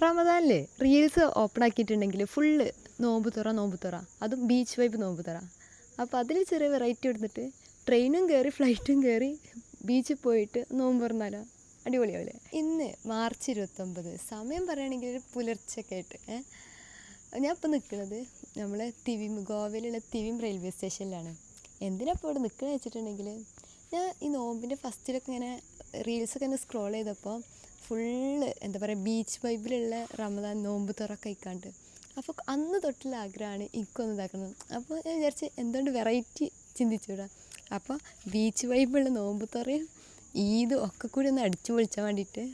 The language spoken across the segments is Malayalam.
റമദാനിൽ റീൽസ് ഓപ്പൺ ആക്കിയിട്ടുണ്ടെങ്കിൽ ഫുള്ള് നോമ്പ് തുറ നോമ്പ് തുറ. അതും ബീച്ച് വൈബ് നോമ്പ് തുറ. അപ്പോൾ അതിൽ ചെറിയ വെറൈറ്റി എടുത്തിട്ട് ട്രെയിനും കയറി ഫ്ലൈറ്റും കയറി ബീച്ചിൽ പോയിട്ട് നോമ്പ് തുറന്നാലോ? അടിപൊളിയാവില്ലേ ഇന്ന് മാർച്ച് ഇരുപത്തൊമ്പത്. സമയം പറയുകയാണെങ്കിൽ ഒരു പുലർച്ചൊക്കെ ആയിട്ട് ഞാൻ ഇപ്പോൾ നിൽക്കുന്നത് നമ്മൾ തിവിം ഗോവയിലുള്ള തിവിം റെയിൽവേ സ്റ്റേഷനിലാണ് എന്തിനാ ഇപ്പോൾ ഇവിടെ നിൽക്കുന്നത് വെച്ചിട്ടുണ്ടെങ്കിൽ ഞാൻ ഈ നോമ്പിന്റെ ഫസ്റ്റിലൊക്കെ ഇങ്ങനെ റീൽസൊക്കെ ഒന്ന് സ്ക്രോൾ ചെയ്തപ്പോൾ ഫുള്ള് എന്താ പറയുക ബീച്ച് വൈബിലുള്ള റമദാൻ നോമ്പ് തുറ കഴിക്കാണ്ട് അപ്പോൾ അന്ന് തൊട്ടുള്ള ആഗ്രഹമാണ് എനിക്കൊന്ന് ഇതാക്കുന്നത് അപ്പോൾ ഞാൻ വിചാരിച്ച് എന്തുകൊണ്ട് വെറൈറ്റി ചിന്തിച്ചുകൂടാ അപ്പോൾ ബീച്ച് വൈബുള്ള നോമ്പ് തുറയും ഈദും ഒക്കെ കൂടി ഒന്ന് അടിച്ചു പൊളിച്ചാൻ വേണ്ടിയിട്ട്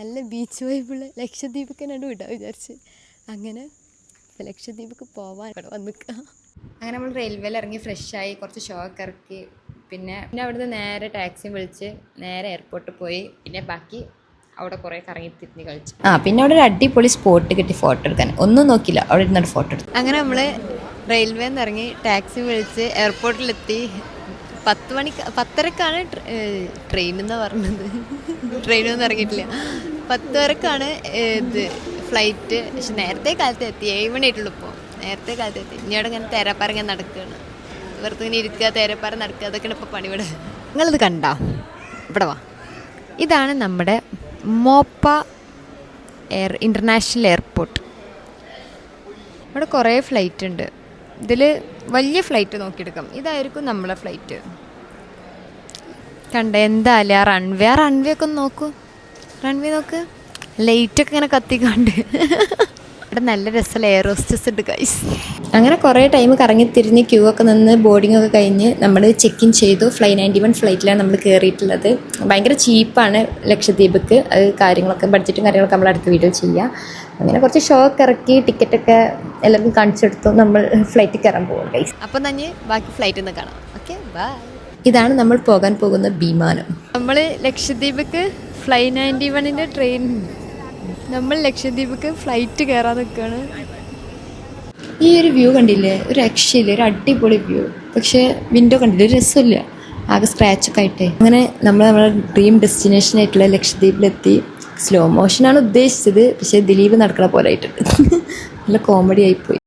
നല്ല ബീച്ച് വൈബുള്ള ലക്ഷദ്വീപൊക്കെ രണ്ടു വിടാം വിചാരിച്ച്. അങ്ങനെ ലക്ഷദ്വീപൊക്കെ പോവാൻ ഇവിടെ വന്നിക്കുക അങ്ങനെ നമ്മൾ റെയിൽവേയിൽ ഇറങ്ങി ഫ്രഷായി കുറച്ച് ഷോ ഒക്കെ ഇറക്കി. പിന്നെ പിന്നെ അവിടുന്ന് നേരെ ടാക്സി വിളിച്ച് നേരെ എയർപോർട്ടിൽ പോയി. പിന്നെ ബാക്കി അവിടെ കുറേ കറങ്ങി തിരിഞ്ഞ് കളിച്ചു. ആ പിന്നെ അവിടെ ഒരു അടിപൊളി സ്പോട്ട് കിട്ടി ഫോട്ടോ എടുക്കാൻ. ഒന്നും നോക്കില്ല അവിടെ ഇരുന്നിട്ട് ഫോട്ടോ എടുത്തു. അങ്ങനെ നമ്മൾ റെയിൽവേയിൽ നിന്ന് ഇറങ്ങി ടാക്സി വിളിച്ച് എയർപോർട്ടിലെത്തി. പത്ത് മണി പത്തരക്കാണ് ട്രെയിൻ എന്നാ പറഞ്ഞത്. ട്രെയിനൊന്നും ഇറങ്ങിയിട്ടില്ല. പത്ത് വരക്കാണ് ഇത് ഫ്ലൈറ്റ്. പക്ഷെ നേരത്തെ കാലത്ത് എത്തി ഏഴ് മണിയായിട്ടുള്ളൂ ഇപ്പോൾ നേരത്തെ കാലത്ത് എത്തി. ഇനി അവിടെ ഇങ്ങനെ തെരപ്പറങ്ങി നടക്കുകയാണ് വെറുതെ ഇങ്ങനെ ഇരിക്കുക തേരപ്പാറ നടക്കുക അതൊക്കെയാണ് ഇപ്പോൾ പണിവിടെ. നിങ്ങളിത് കണ്ടോ? ഇവിടെ വാ. ഇതാണ് നമ്മുടെ മോപ്പ എയർ ഇന്റർനാഷണൽ എയർപോർട്ട്. ഇവിടെ കുറേ ഫ്ലൈറ്റ് ഉണ്ട്. ഇതിൽ വലിയ ഫ്ലൈറ്റ് നോക്കിയെടുക്കാം. ഇതായിരിക്കും നമ്മളെ ഫ്ലൈറ്റ്. കണ്ട എന്താല്ലേ ആ റൺവേ ആ റൺവേ ഒക്കെ ഒന്ന് നോക്കൂ. റൺവേ നോക്ക്. ലൈറ്റൊക്കെ ഇങ്ങനെ കത്തിക്കാണ്ട്. ഇവിടെ നല്ല രസമുള്ള എയർ ഹോസ്റ്റസ് ഉണ്ട് ഗൈസ് അങ്ങനെ കുറേ ടൈം കറങ്ങി തിരിഞ്ഞ് ക്യൂ ഒക്കെ നിന്ന് ബോർഡിംഗ് ഒക്കെ കഴിഞ്ഞ് നമ്മൾ ചെക്ക് ഇൻ ചെയ്തു. ഫ്ലൈ നയന്റി വൺ ഫ്ലൈറ്റിലാണ് നമ്മൾ കയറിയിട്ടുള്ളത് ഭയങ്കര ചീപ്പാണ് ലക്ഷദ്വീപ്ക്ക്. അത് കാര്യങ്ങളൊക്കെ ബഡ്ജറ്റും കാര്യങ്ങളൊക്കെ നമ്മൾ അടുത്ത വീഡിയോ ചെയ്യാം. അങ്ങനെ കുറച്ച് ഷോ ഒക്കെ ഇറക്കി ടിക്കറ്റൊക്കെ എല്ലാവർക്കും കാണിച്ചെടുത്തു നമ്മൾ ഫ്ലൈറ്റിൽ കയറാൻ പോകും ഗൈസ് അപ്പം തന്നെ ബാക്കി ഫ്ലൈറ്റിൽ നിന്ന് കാണാം. ഓക്കെ ബൈ ഇതാണ് നമ്മൾ പോകാൻ പോകുന്ന വിമാനം. നമ്മൾ ലക്ഷദ്വീപ്ക്ക് ഫ്ലൈ നയന്റി വണ്ണിന്റെ ട്രെയിൻ നമ്മൾ ലക്ഷദ്വീപിക്ക് ഫ്ലൈറ്റ് കയറാൻ നിൽക്കുകയാണ് ഈ ഒരു വ്യൂ കണ്ടില്ലേ? ഒരു രക്ഷയില്ല? ഒരു അടിപൊളി വ്യൂ പക്ഷേ വിൻഡോ കണ്ടില്ലേ? ഒരു രസമില്ല. ആകെ സ്ക്രാച്ചൊക്കെ ആയിട്ടേ. അങ്ങനെ നമ്മൾ നമ്മുടെ ഡ്രീം ഡെസ്റ്റിനേഷൻ ആയിട്ടുള്ള ലക്ഷദ്വീപിലെത്തി. സ്ലോ മോഷനാണ് ഉദ്ദേശിച്ചത്. പക്ഷേ ദിലീപ് നടക്കണ പോലെ ആയിട്ടുണ്ട് നല്ല കോമഡി ആയിപ്പോയി.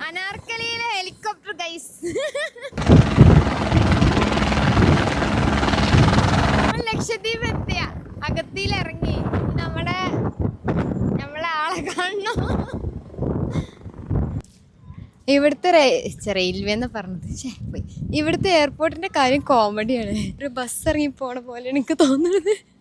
അനാർക്കലിയിലെ ഹെലികോപ്റ്റർ ഗൈസ് ഇവിടുത്തെ റെയിൽവേ എന്ന് പറഞ്ഞത്. ഇവിടുത്തെ എയർപോർട്ടിന്റെ കാര്യം കോമഡിയാണ് ഒരു ബസ് ഇറങ്ങി പോണ പോലെ എനിക്ക് തോന്നുന്നത്.